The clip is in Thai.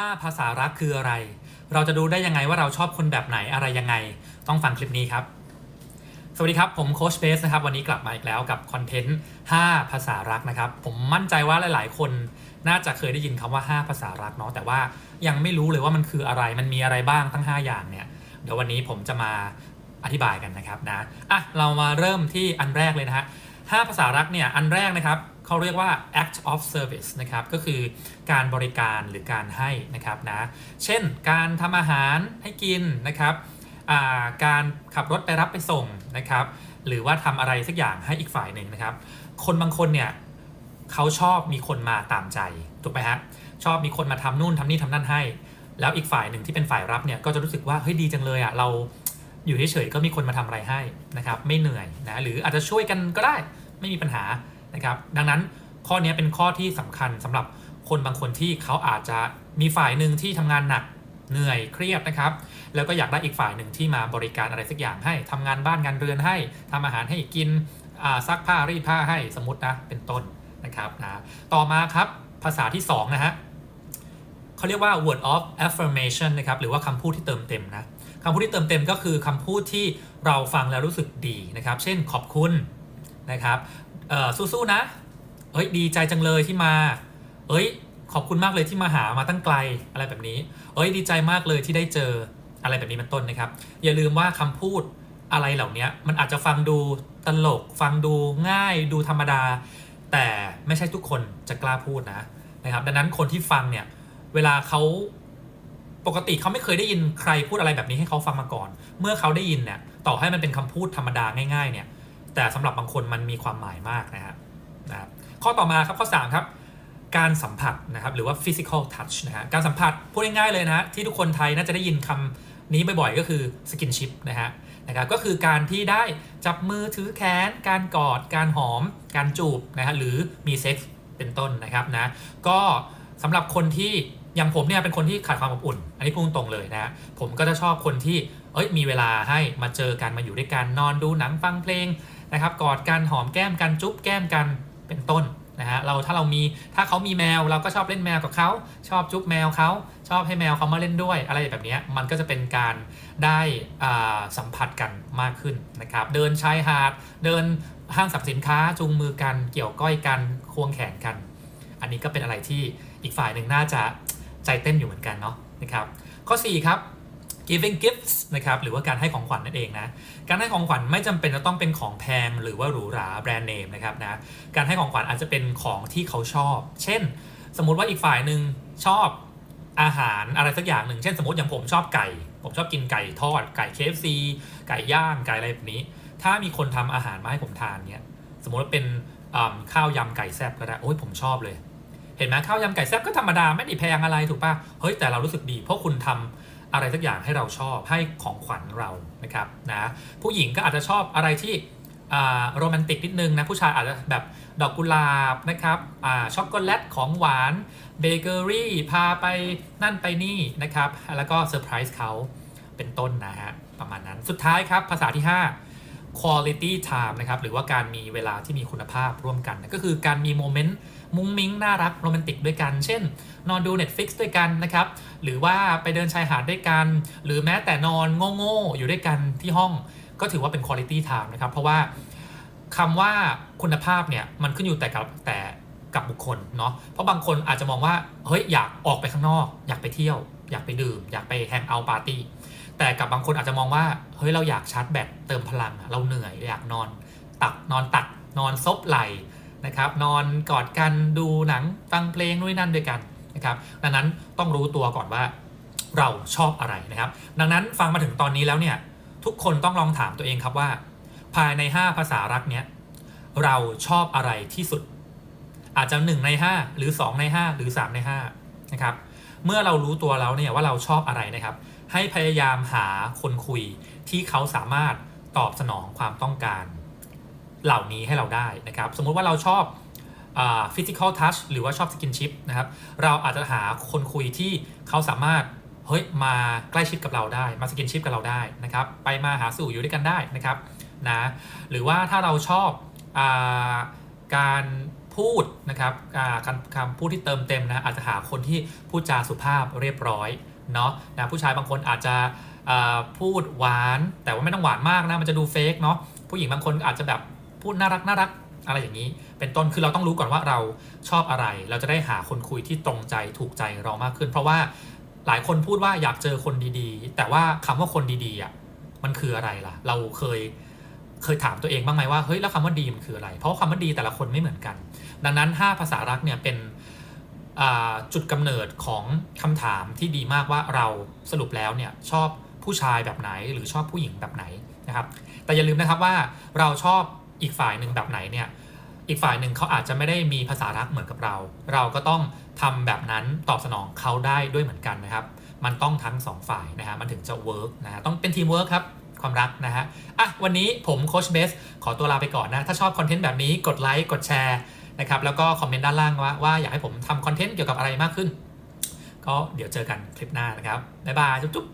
5 ภาษารักคืออะไร เราจะดูได้ยังไงว่าเราชอบคนแบบไหนอะไรยังไง ต้องฟังคลิปนี้ครับ สวัสดีครับ ผมโคชเบสนะครับ วันนี้กลับมาอีกแล้วกับคอนเทนต์ 5 ภาษารักนะครับ ผมมั่นใจว่าหลาย ๆ คนน่าจะเคยได้ยินคำว่า 5 ภาษารักเนาะ แต่ว่ายังไม่รู้เลยว่ามันคืออะไร มันมีอะไรบ้างทั้ง 5 อย่างเนี่ย เดี๋ยววันนี้ผมจะมาอธิบายกันนะครับนะ อะ เรามาเริ่มที่อันแรกเลยนะฮะ5ภาษารักเนี่ย อันแรกนะครับ เขาเรียกว่า act of service นะครับก็คือการบริการหรือการให้นะครับนะเช่นการทำอาหารให้กินนะครับการขับรถไปรับไปส่งนะครับหรือว่าทำอะไรสักอย่างให้อีกฝ่ายหนึ่งนะครับ คนบางคนเนี่ยเขาชอบมีคนมาตามใจถูกไหมฮะชอบมีคนมาทำนู่นทำนี่ทำนั่นให้ แล้วอีกฝ่ายหนึ่งที่เป็นฝ่ายรับเนี่ยก็จะรู้สึกว่าเฮ้ยดีจังเลยอะเราอยู่เฉยๆก็มีคนมาทำอะไรให้นะครับไม่เหนื่อยนะหรืออาจจะช่วยกันก็ได้ไม่มีปัญหา นะครับ ดังนั้นข้อนี้เป็นข้อที่สำคัญสำหรับคนบางคนที่เขาอาจจะมีฝ่ายหนึ่งที่ทำงานหนักเหนื่อยเครียดนะครับ แล้วก็อยากได้อีกฝ่ายหนึ่งที่มาบริการอะไรสักอย่างให้ทำงานบ้านงานเรือนให้ทำอาหารให้กินซักผ้ารีดผ้าให้สมมตินะเป็นต้นนะครับนะต่อมาครับภาษาที่สองนะฮะเขาเรียกว่า word of affirmation นะครับหรือว่าคำพูดที่เติมเต็มนะคำพูดที่เติมเต็มก็คือคำพูดที่เราฟังแล้วรู้สึกดีนะครับ เช่นขอบคุณนะครับ เออสู้ๆนะ เอ้ยดีใจจังเลยที่มา เอ้ย ขอบคุณมากเลยที่มาหามาตั้งไกลอะไรแบบนี้ เอ้ยดีใจมากเลยที่ได้เจออะไรแบบนี้เป็นต้นนะครับ อย่าลืมว่าคำพูดอะไรเหล่านี้มันอาจจะฟังดูตลก ฟังดูง่ายดูธรรมดา แต่ไม่ใช่ทุกคนจะกล้าพูดนะนะครับ ดังนั้นคนที่ฟังเนี่ยเวลาเขาปกติเขาไม่เคยได้ยินใครพูดอะไรแบบนี้ให้เขาฟังมาก่อน เมื่อเขาได้ยินเนี่ยต่อให้มันเป็นคำพูดธรรมดาง่ายๆเนี่ย แต่สำหรับบางคนมันมีความหมายมากนะครับนะครับข้อต่อมาครับข้อ3ครับการสัมผัสนะครับหรือว่า physical touch นะฮะการสัมผัสพูดง่ายๆเลยนะฮะที่ทุกคนไทยน่าจะได้ยินคำนี้บ่อยๆ ก็คือ skinship นะฮะนะครับก็คือการที่ได้จับมือถือแขน การกอด การหอม การจูบนะฮะหรือมีเซ็กส์เป็นต้นนะครับนะก็สำหรับคนที่อย่างผมเนี่ยเป็นคนที่ขาดความอบอุ่น อันนี้พูดตรงเลยนะฮะผมก็จะชอบคนที่เอ้ยมีเวลาให้มาเจอกันมาอยู่ด้วยกันนอนดูหนังฟังเพลง นะครับกอดกันหอมแก้มกันจุ๊บแก้มกันเป็นต้นนะฮะเราถ้าเรามีถ้าเขามีแมวเราก็ชอบเล่นแมวกับเขาชอบจุ๊บแมวเขาชอบให้แมวเขามาเล่นด้วย อะไรแบบนี้มันก็จะเป็นการได้สัมผัสกันมากขึ้นนะครับเดินชายหาดเดินห้างสรรพสินค้าจูงมือกันเกี่ยวก้อยกันควงแขนกัน อันนี้ก็เป็นอะไรที่อีกฝ่ายหนึ่งน่าจะใจเต้นอยู่เหมือนกันเนาะนะครับข้อ4ครับ giving gifts นะครับหรือว่าการให้ของขวัญนั่นเองนะการให้ของขวัญไม่จำเป็นจะต้องเป็นของแพงหรือว่าหรูหราแบรนด์เนมนะครับนะการให้ของขวัญอาจจะเป็นของที่เขาชอบ เช่น สมมุติว่าอีกฝ่ายหนึ่งชอบอาหารอะไรสักอย่างหนึ่ง เช่นสมมติอย่างผมชอบไก่ ผมชอบกินไก่ทอด ไก่ KFC ไก่ย่างไก่อะไรแบบนี้ ถ้ามีคนทำอาหารมาให้ผมทานเนี่ยสมมติว่าเป็นข้าวยำไก่แซ่บก็ได้โอ้ยผมชอบเลย เห็นไหมข้าวยำไก่แซ่บก็ธรรมดาไม่ได้แพงอะไรถูกปะเฮ้ยแต่เรารู้สึกดีเพราะคุณทำ อะไรสักอย่างให้เราชอบให้ของขวัญเรานะครับนะผู้หญิงก็อาจจะชอบอะไรที่โรแมนติกนิดนึงนะผู้ชายอาจจะแบบดอกกุหลาบนะครับช็อกโกแลตของหวานเบเกอรี่พาไปนั่นไปนี่นะครับ แล้วก็เซอร์ไพรส์เขาเป็นต้นนะฮะประมาณนั้นสุดท้ายครับภาษาที่ 5 quality time นะครับหรือว่าการมีเวลาที่มีคุณภาพร่วมกันนะก็คือการมีโมเมนต์มุ้งมิ้งน่ารักโรแมนติกด้วยกัน เช่น นอนดู Netflix ด้วยกันนะครับ หรือว่าไปเดินชายหาดด้วยกัน หรือแม้แต่นอนโง่ๆอยู่ด้วยกันที่ห้อง ก็ถือว่าเป็น quality time นะครับ เพราะว่าคำว่าคุณภาพเนี่ยมันขึ้นอยู่แต่กับแต่กับบุคคลเนาะ เพราะบางคนอาจจะมองว่า เฮ้ย อยากออกไปข้างนอก อยากไปเที่ยว อยากไปดื่ม อยากไปแฮงเอาท์ปาร์ตี้ แต่กับบางคนอาจจะมองว่าเฮ้ยเราอยากชาร์จแบตเติมพลัง เราเหนื่อยอยากนอนตักนอนตักนอนซบไหลนะครับนอนกอดกันดูหนังฟังเพลงนู่นนนั่นด้วยกันนะครับดังนั้นต้องรู้ตัวก่อนว่าเราชอบอะไรนะครับ ดังนั้นฟังมาถึงตอนนี้แล้วเนี่ยทุกคนต้องลองถามตัวเองครับว่า ภายใน 5 ภาษารักเนี้ยเราชอบอะไรที่สุด อาจจะ 1 ใน 5 หรือ 2 ใน 5 หรือ 3 ใน5นะครับเมื่อเรารู้ตัวแล้วเนี่ยว่าเราชอบอะไรนะครับ ให้พยายามหาคนคุยที่เขาสามารถตอบสนองความต้องการ เหล่านี้ให้เราได้นะครับ สมมุติว่าเราชอบฟิสิกอลทัชหรือว่าชอบสกินชิพนะครับ เราอาจจะหาคนคุยที่เขาสามารถเฮ้ยมาใกล้ชิดกับเราได้มาสกินชิพกับเราได้นะครับ ไปมาหาสู่อยู่ด้วยกันได้นะครับนะหรือว่าถ้าเราชอบอการพูดนะครับอ่าคำคำพูดที่เติมเต็มนะอาจจะหาคนที่พูดจาสุภาพเรียบร้อย เนาะนะผู้ชายบางคนอาจจะพูดหวาน แต่ว่าไม่ต้องหวานมากนะมันจะดูเฟกเนาะผู้หญิงบางคนอาจจะแบบพูดน่ารักน่ารักอะไรอย่างนี้ เป็นต้นคือเราต้องรู้ก่อนว่าเราชอบอะไร เราจะได้หาคนคุยที่ตรงใจถูกใจเรามากขึ้น เพราะว่าหลายคนพูดว่าอยากเจอคนดีๆ แต่ว่าคำว่าคนดีๆอะมันคืออะไรล่ะ เราเคยเคยถามตัวเองบ้างไหมว่าเฮ้ยแล้วคำว่าดีมันคืออะไร เพราะคำว่าดีแต่ละคนไม่เหมือนกัน ดังนั้น 5 ภาษารักเนี่ยเป็น จุดกำเนิดของคำถามที่ดีมากว่าเราสรุปแล้วเนี่ยชอบผู้ชายแบบไหนหรือชอบผู้หญิงแบบไหนนะครับ แต่อย่าลืมนะครับว่าเราชอบอีกฝ่ายหนึ่งแบบไหนเนี่ยอีกฝ่ายหนึ่งเขาอาจจะไม่ได้มีภาษารักเหมือนกับเรา เราก็ต้องทำแบบนั้นตอบสนองเขาได้ด้วยเหมือนกันนะครับ มันต้องทั้งสองฝ่ายนะฮะมันถึงจะเวิร์กนะฮะต้องเป็นทีมเวิร์กครับความรักนะฮะอะวันนี้ผมโคชเบสขอตัวลาไปก่อนนะ ถ้าชอบคอนเทนต์แบบนี้กดไลค์กดแชร์ นะครับแล้วก็คอมเมนต์ด้านล่างว่าว่าอยากให้ผมทำคอนเทนต์เกี่ยวกับอะไรมากขึ้น ก็เดี๋ยวเจอกันคลิปหน้านะครับบ๊ายบายจุ๊บ